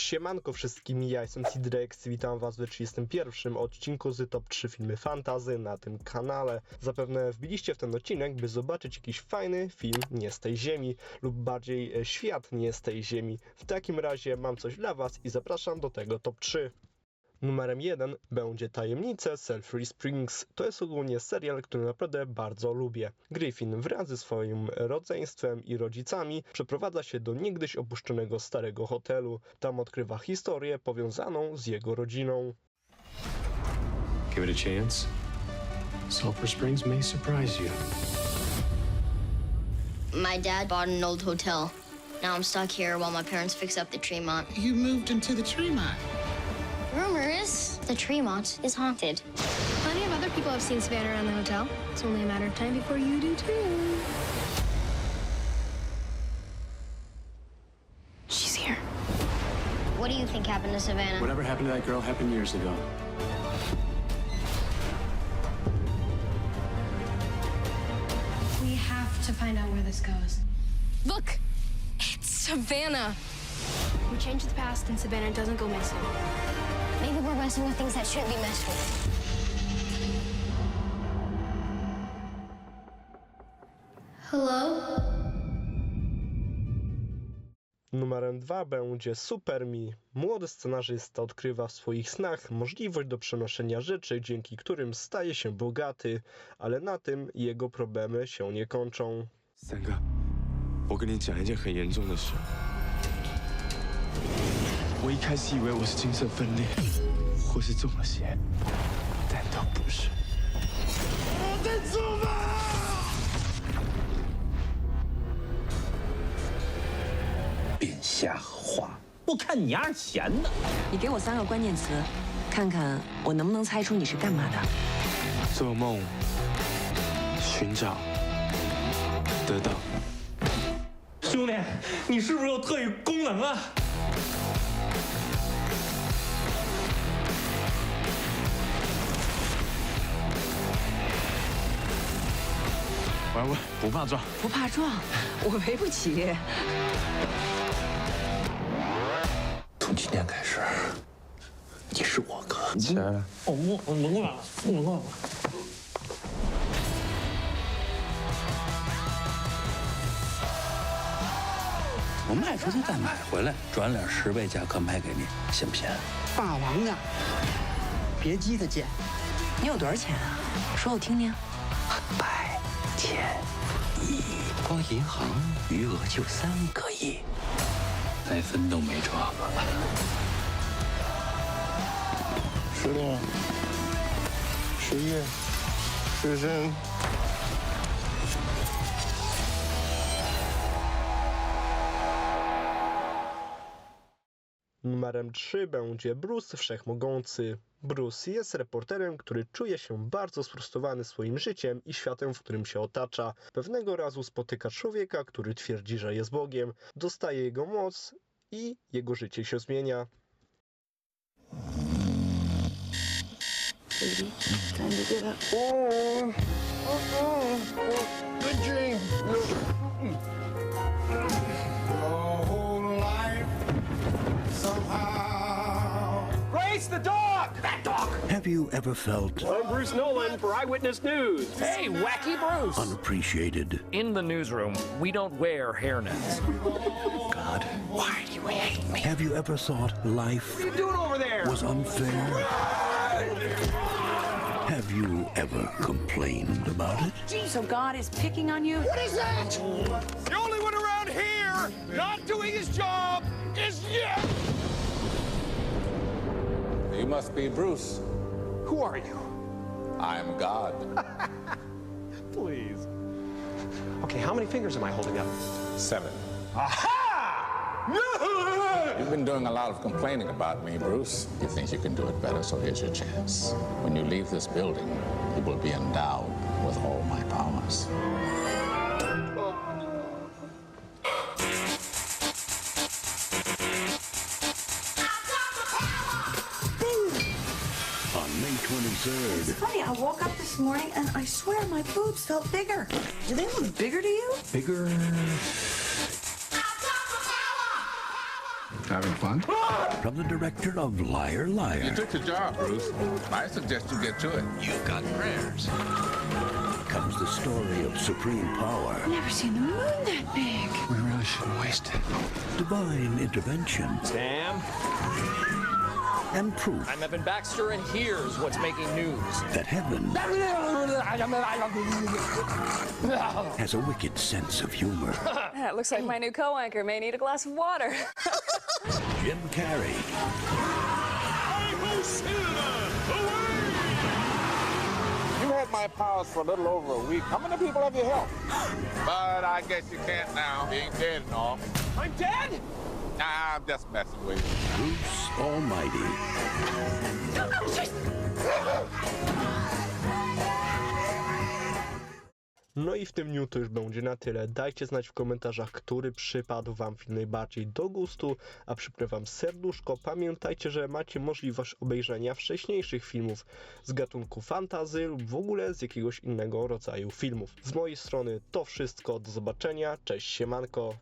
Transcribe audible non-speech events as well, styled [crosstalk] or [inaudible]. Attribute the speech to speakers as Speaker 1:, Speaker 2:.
Speaker 1: Siemanko wszystkim, ja jestem Sidrex, witam was w 31 odcinku z Top 3 filmy fantazy na tym kanale. Zapewne wbiliście w ten odcinek, by zobaczyć jakiś fajny film nie z tej ziemi, lub bardziej e, świat nie z tej ziemi. W takim razie mam coś dla was i zapraszam do tego Top 3. Numerem 1 będzie Tajemnice Selfree Springs. To jest ogólnie serial, który naprawdę bardzo lubię. Griffin wraz ze swoim rodzeństwem i rodzicami przeprowadza się do niegdyś opuszczonego starego hotelu. Tam odkrywa historię powiązaną z jego rodziną.
Speaker 2: Give it a chance. Sulphur Springs may surprise you.
Speaker 3: My dad bought an old hotel. Now I'm stuck here while my parents fix up the Tremont.
Speaker 4: You moved into the Tremont.
Speaker 3: Rumor is the Tremont is haunted.
Speaker 5: Plenty of other people have seen Savannah around the hotel. It's only a matter of time before you do too. She's here.
Speaker 3: What do you think happened to Savannah?
Speaker 2: Whatever happened to that girl happened years ago.
Speaker 5: We have to find out where this goes. Look! It's Savannah! We change the past and Savannah doesn't go missing.
Speaker 3: Maybe we're messing with things that shouldn't be messed with. Hello?
Speaker 1: Numerem 2 będzie Super Me. Młody scenarzysta odkrywa w swoich snach możliwość do przenoszenia rzeczy, dzięki którym staje się bogaty, ale na tym jego problemy się nie kończą.
Speaker 2: 三哥，我跟你讲一件很严重的事。 我一开始以为我是精神分裂，或是中了邪，但都不是。我在做梦。
Speaker 6: 变瞎话，我看你丫是闲的。
Speaker 7: 你给我三个关键词，看看我能不能猜出你是干嘛的。
Speaker 2: 做梦，寻找，得到。
Speaker 6: 兄弟，你是不是有特异功能啊？
Speaker 2: 玩玩，不怕撞。
Speaker 7: 不怕撞，[laughs] 我赔不起。
Speaker 6: 从今天开始，你是我哥。
Speaker 2: 起来了。
Speaker 6: 我我我能了，不能了。我卖出去再买回来，转脸十倍价格卖给你，信不信？
Speaker 8: 霸王的，别激他贱。
Speaker 7: 你有多少钱啊？说我听听。
Speaker 6: 百千亿，光银行余额就三个亿，再分都没这个。
Speaker 9: 十点，十一，十三。
Speaker 1: Numerem 3 będzie Bruce Wszechmogący. Bruce jest reporterem, który czuje się bardzo sfrustrowany swoim życiem i światem, w którym się otacza. Pewnego razu spotyka człowieka, który twierdzi, że jest Bogiem, dostaje jego moc i jego życie się zmienia.
Speaker 9: Dream. Somehow.
Speaker 10: Grace, the dog! That dog!
Speaker 6: Have you ever felt
Speaker 10: I'm Bruce Nolan for Eyewitness News. Hey, Wacky Bruce!
Speaker 6: unappreciated?
Speaker 10: In the newsroom, we don't wear hairnets.
Speaker 6: God, why do you hate me? Have you ever thought life
Speaker 10: What are you doing over there?
Speaker 6: was unfair? Have you ever complained about it?
Speaker 7: So oh God is picking on you? What is that?
Speaker 10: The only one around here not doing his job is you!
Speaker 11: You must be Bruce.
Speaker 10: Who are you?
Speaker 11: I'm God. [laughs]
Speaker 10: Please. Okay, how many fingers am I holding up?
Speaker 11: Seven.
Speaker 10: Aha!
Speaker 11: You've been doing a lot of complaining about me, Bruce. You think you can do it better, so here's your chance. When you leave this building, you will be endowed with all my powers.
Speaker 6: May 23rd,
Speaker 7: Funny, I woke up this morning and I swear my boobs felt bigger. Do they look bigger to you?
Speaker 6: bigger
Speaker 2: Having fun?
Speaker 6: From the director of Liar Liar.
Speaker 11: You took the job, Bruce. I suggest you get to it.
Speaker 6: You've got prayers. Comes the story of supreme power,
Speaker 5: Never seen the moon that big.
Speaker 2: We really shouldn't waste it.
Speaker 6: divine intervention,
Speaker 10: Sam,
Speaker 6: and proof
Speaker 10: I'm Evan Baxter, and here's what's making news.
Speaker 6: that heaven has a wicked sense of humor. [laughs]
Speaker 4: that looks like my new co-anchor may need a glass of water. [laughs]
Speaker 6: Jim Carrey,
Speaker 11: You had my powers for a little over a week. How many people have you helped? [gasps] But I guess you can't now, being dead and all.
Speaker 10: I'm dead?
Speaker 11: I'm just messing with you.
Speaker 6: Bruce Almighty,
Speaker 1: No i w tym dniu to już będzie na tyle. Dajcie znać w komentarzach, który przypadł Wam film najbardziej do gustu, a przypnę Wam serduszko. Pamiętajcie, że macie możliwość obejrzenia wcześniejszych filmów z gatunku fantazy lub w ogóle z jakiegoś innego rodzaju filmów. Z mojej strony to wszystko, do zobaczenia, cześć siemanko,